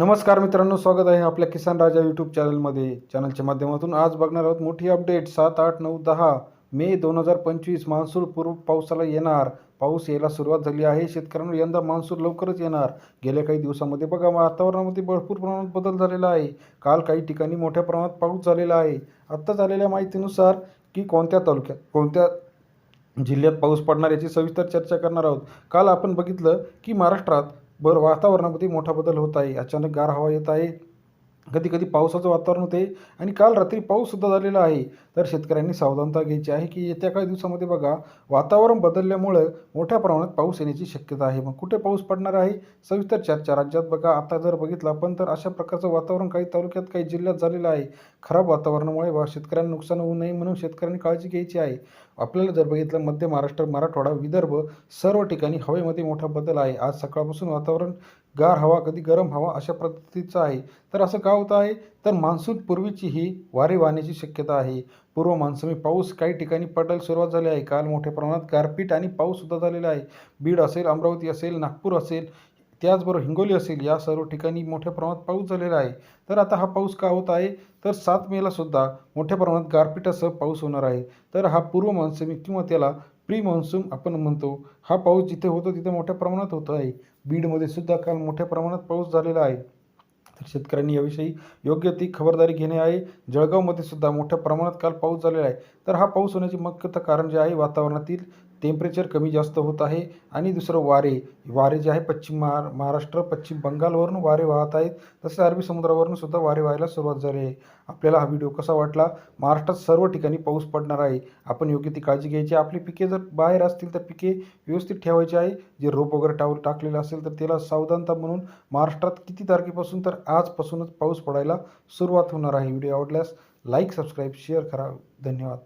नमस्कार मित्रांनो स्वागत आहे आपल्या किसान राजा यूट्यूब चॅनलमध्ये चॅनलच्या माध्यमातून आज बघणार आहोत मोठी अपडेट सात आठ नऊ दहा मे दोन हजार पंचवीस मान्सून पूर्व पावसाला येणार. पाऊस यायला सुरुवात झाली आहे. शेतकऱ्यांना यंदा मान्सून लवकरच येणार. गेल्या काही दिवसामध्ये बघा वातावरणामध्ये भरपूर प्रमाणात बदल झालेला आहे. काल काही ठिकाणी मोठ्या प्रमाणात पाऊस झालेला आहे. आत्ता झालेल्या माहितीनुसार की कोणत्या तालुक्यात कोणत्या जिल्ह्यात पाऊस पडणार याची सविस्तर चर्चा करणार आहोत. काल आपण बघितलं की महाराष्ट्रात बरं वातावरणामध्ये मोठा बदल होत आहे अचानक गार हवा येत आहे कधी कधी पावसाचं वातावरण होते आणि काल रात्री पाऊससुद्धा झालेला आहे. तर शेतकऱ्यांनी सावधानता घ्यायची आहे की येत्या काही दिवसामध्ये बघा वातावरण बदलल्यामुळं मोठ्या प्रमाणात पाऊस येण्याची शक्यता आहे. मग कुठे पाऊस पडणार आहे? सविस्तर चर्चा राज्यात बघा. आता जर बघितलं आपण तर अशा प्रकारचं वातावरण काही तालुक्यात काही जिल्ह्यात झालेलं आहे. खराब वातावरणामुळे वा शेतकऱ्यांना नुकसान होऊ नये म्हणून शेतकऱ्यांनी काळजी घ्यायची आहे. आपल्याला जर बघितलं मध्य महाराष्ट्र मराठवाडा विदर्भ सर्व ठिकाणी हवेमध्ये मोठा बदल आहे. आज सकाळपासून वातावरण गार हवा कधी गरम हवा अशा पद्धतीचं आहे. तर असं का होतं आहे? तर मान्सून पूर्वीची ही वारे वाहण्याची शक्यता आहे. पूर्व मान्सूनी पाऊस काही ठिकाणी पडायला सुरुवात झाली आहे. काल मोठ्या प्रमाणात गारपीट आणि पाऊससुद्धा झालेला आहे. बीड असेल अमरावती असेल नागपूर असेल त्याचबरोबर हिंगोली असेल या सर्व ठिकाणी मोठ्या प्रमाणात पाऊस झालेला आहे. तर आता हा पाऊस का होत आहे? तर सात मेला सुद्धा मोठ्या प्रमाणात गारपिटासह पाऊस होणार आहे. तर हा पूर्व मान्सूनी किंवा त्याला प्री मान्सून आपण म्हणतो हा पाऊस जिथे होतो तिथे मोठ्या प्रमाणात होतो आहे. बीडमध्ये सुद्धा काल मोठ्या प्रमाणात पाऊस झालेला आहे. तर शेतकऱ्यांनी याविषयी योग्य ती खबरदारी घेणे आहे. जळगावमध्ये सुद्धा मोठ्या प्रमाणात काल पाऊस झालेला आहे. तर हा पाऊस होण्याचे मुख्यतः कारण जे आहे वातावरणातील टेम्परेचर कमी जास्त होत आहे आणि दुसरं वारे वारे जे आहे पश्चिम महार महाराष्ट्र पश्चिम बंगालवरून वारे वाहत आहेत तसे अरबी समुद्रावरून सुद्धा वारे व्हायला सुरुवात झाली आहे. आपल्याला हा व्हिडिओ कसा वाटला? महाराष्ट्रात सर्व ठिकाणी पाऊस पडणार आहे. आपण योग्य ती काळजी घ्यायची. आपली पिके जर बाहेर असतील तर पिके व्यवस्थित ठेवायची आहे. जे रोप वगैरे टावर टाकलेलं असेल तर त्याला सावधानता म्हणून महाराष्ट्रात किती तारखेपासून तर आजपासूनच पाऊस पडायला सुरुवात होणार आहे. व्हिडिओ आवडल्यास लाईक सबस्क्राईब शेअर करा. धन्यवाद.